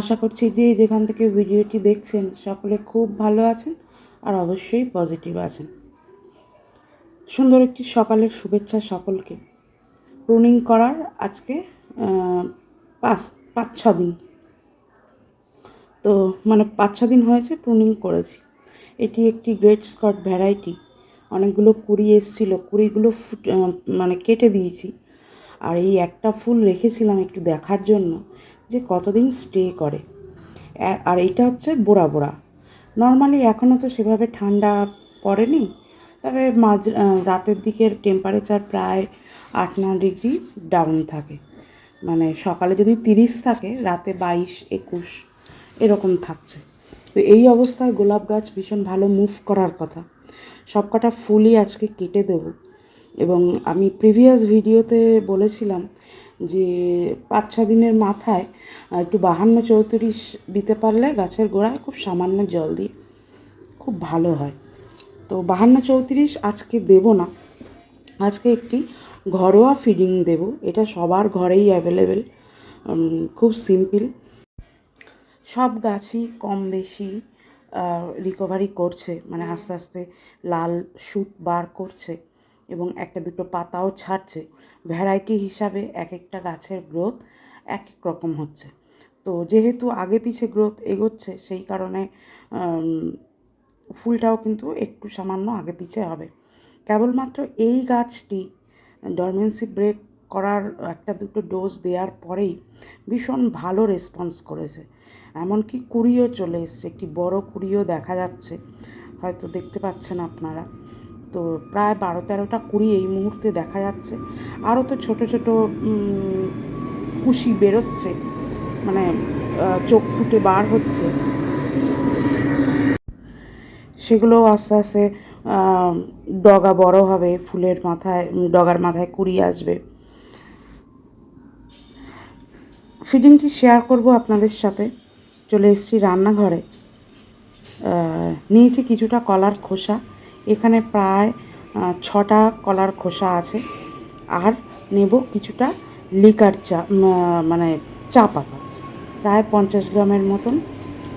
আশা করছি যে যেখান থেকে ভিডিওটি দেখছেন সকলে খুব ভালো আছেন আর অবশ্যই পজিটিভ আছেন। সুন্দর একটি সকালের শুভেচ্ছা সকলকে। প্রুনিং করার আজকে পাঁচ পাঁচ, ছ দিন। তো মানে পাঁচ, ছ দিন হয়েছে প্রুনিং করেছি। এটি একটি গ্রেট স্কট ভ্যারাইটি। অনেকগুলো কুড়ি এসেছিল, কুড়িগুলো মানে কেটে দিয়েছি। আর এই একটা ফুল রেখেছিলাম একটু দেখার জন্য। যে কতদিন স্টে করে। আর এইটা হচ্ছে বোড়া বোড়া নর্মালি এখনও তো সেভাবে ঠান্ডা পড়েনি, তবে মাঝ রাতের দিকের টেম্পারেচার প্রায় আট ন ডিগ্রি ডাউন থাকে। মানে সকালে যদি তিরিশ থাকে, রাতে বাইশ, একুশ, এরকম থাকছে। তো এই অবস্থায় গোলাপ গাছ ভীষণ ভালো মুভ করার কথা। সবকটা ফুলই আজকে কেটে দেব। এবং আমি প্রিভিয়াস ভিডিওতে বলেছিলাম যে পাঁচ, ছ দিনের মাথায় একটু বাহান্ন চৌত্রিশ দিতে পারলে গাছের গোড়ায় খুব সামান্য জল দিয়ে খুব ভালো হয়। তো বাহান্ন চৌত্রিশ আজকে দেব না। আজকে একটি ঘরোয়া ফিডিং দেব। এটা সবার ঘরেই অ্যাভেলেবেল খুব সিম্পল সব গাছই কম বেশি রিকভারি করছে মানে আস্তে আস্তে লাল শুট বার করছে। এবং একটা দুটো পাতাও ছাড়ছে। ভ্যারাইটি হিসাবে এক একটা গাছের গ্রোথ এক এক রকম হচ্ছে। তো যেহেতু আগে পিছে গ্রোথ এগোচ্ছে, সেই কারণে ফুলটাও কিন্তু একটু সামান্য আগে পিছে হবে। কেবলমাত্র এই গাছটি ডরমেন্সি ব্রেক করার একটা দুটো ডোজ দেওয়ার পরেই ভীষণ ভালো রেসপন্স করেছে। এমনকি কুড়িও চলে এসছে। একটি বড় কুড়িও দেখা যাচ্ছে। হয়তো দেখতে পাচ্ছেন আপনারা। তো প্রায় বারো তেরোটা কুড়ি এই মুহূর্তে দেখা যাচ্ছে। আরও তো ছোট ছোট কুশি বেরোচ্ছে মানে চোখ ফুটে বার হচ্ছে। সেগুলোও আস্তে আস্তে ডগা বড় হবে, ফুলের মাথায়, ডগার মাথায় কুড়ি আসবে। ফিডিংটি শেয়ার করব আপনাদের সাথে। চলে এসেছি রান্নাঘরে। নিয়েছি কিছুটা কলার খোসা। এখানে প্রায় ছটা কলার খোসা আছে। আর নেব কিছুটা লিকার চা মানে চা পাতা। প্রায় পঞ্চাশ গ্রামের মতন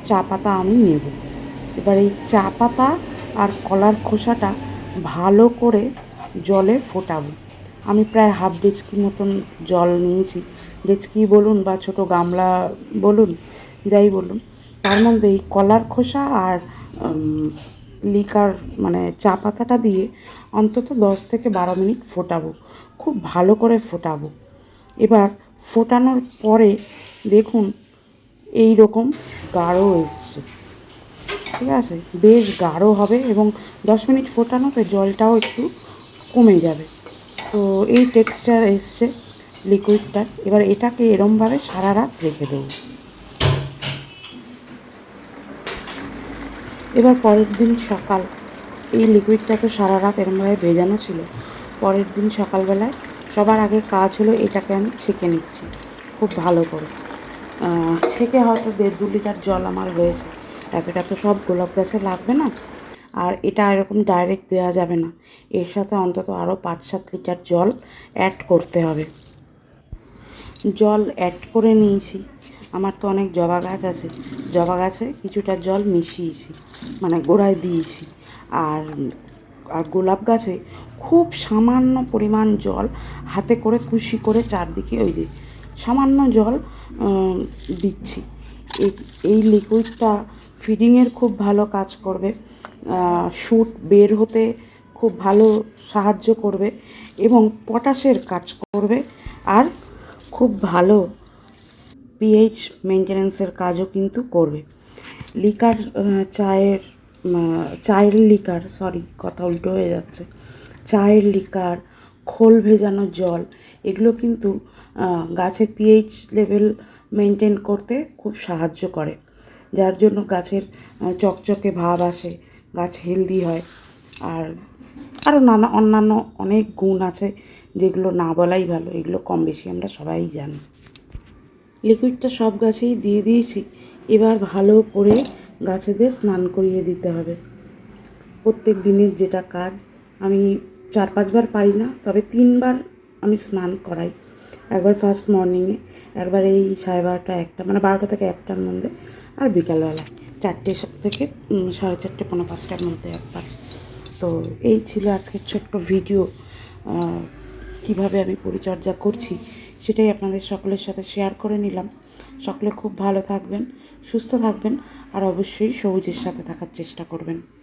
চা পাতা আমি নেব। এবার এই চা পাতা আর কলার খোসাটা ভালো করে জলে ফোটাবো। আমি প্রায় হাফ ডেচকি মতন জল নিয়েছি। ডেচকি বলুন বা ছোট গামলা বলুন, যাই বলুন, তার মধ্যে এই কলার খোসা আর লিকার মানে চা পাতাটা দিয়ে অন্তত দশ থেকে বারো মিনিট ফোটাবো। খুব ভালো করে ফোটাবো। এবার ফোটানোর পরে দেখুন এই রকম গাঢ় এসছে। ঠিক আছে? বেশ গাঢ় হবে এবং দশ মিনিট ফোটানোতে জলটাও একটু কমে যাবে। তো এই টেক্সচার এসছে লিকুইডটা এবার এটাকে এরমভাবে সারা রাত রেখে দেবো। এবার পরের দিন সকাল। এই লিকুইডটা তো সারা রাত এরমভাবে ভেজানো ছিল। পরের দিন সকালবেলায় সবার আগে কাজ হলো এটাকে আমি ছেঁকে নিচ্ছি, খুব ভালো করে। ছেঁকে হয়তো দেড় দু লিটার জল আমার হয়েছে। এতটা তো সব গোলাপ গাছে লাগবে না। আর এটা এরকম ডাইরেক্ট দেওয়া যাবে না। এর সাথে অন্তত আরও পাঁচ সাত লিটার জল অ্যাড করতে হবে। জল অ্যাড করে নিয়েছি। আমার তো অনেক জবা গাছ আছে। জবা গাছে কিছুটা জল মিশিয়েছি মানে গোড়ায় দিয়েছি। আর আর গোলাপ গাছে খুব সামান্য পরিমাণ জল হাতে করে কুশি করে চারদিকে ওই যে সামান্য জল দিচ্ছি। এই লিকুইডটা ফিডিংয়ের খুব ভালো কাজ করবে। শ্যুট বের হতে খুব ভালো সাহায্য করবে এবং পটাশের কাজ করবে। আর খুব ভালো পিএইচ মেনটেন্যান্সের কাজও কিন্তু করবে। লিকার চায়ের চায়ের লিকার সরি কথা উল্টো হয়ে যাচ্ছে। চায়ের লিকার, খোল ভেজানো জল, এগুলো কিন্তু গাছের পিএইচ লেভেল মেনটেন করতে খুব সাহায্য করে। যার জন্য গাছের চকচকে ভাব আসে, গাছ হেলদি হয়। আর আরও নানা, অন্যান্য অনেক গুণ আছে যেগুলো না বলাই ভালো, এগুলো কম বেশি আমরা সবাই জানি। লিকুইডটা সব গাছেই দিয়ে দিয়েছি। এবার ভালো করে গাছেদের স্নান করিয়ে দিতে হবে। প্রত্যেক দিনের যেটা কাজ, আমি চার পাঁচবার পারি না, তবে তিনবার আমি স্নান করাই। একবার ফার্স্ট মর্নিংয়ে একবার এই সাড়ে বারোটা, একটা মানে বারোটা থেকে একটার মধ্যে, আর বিকালবেলায়। চারটে থেকে সাড়ে চারটে পনেরো পাঁচটার মধ্যে একবার। তো এই ছিল আজকের ছোট্ট ভিডিও কীভাবে আমি পরিচর্যা করছি। সেটাই আপনাদের সকলের সাথে শেয়ার করে নিলাম। সকলে খুব ভালো থাকবেন, সুস্থ থাকবেন, আর অবশ্যই সবুজের সাথে থাকার চেষ্টা করবেন।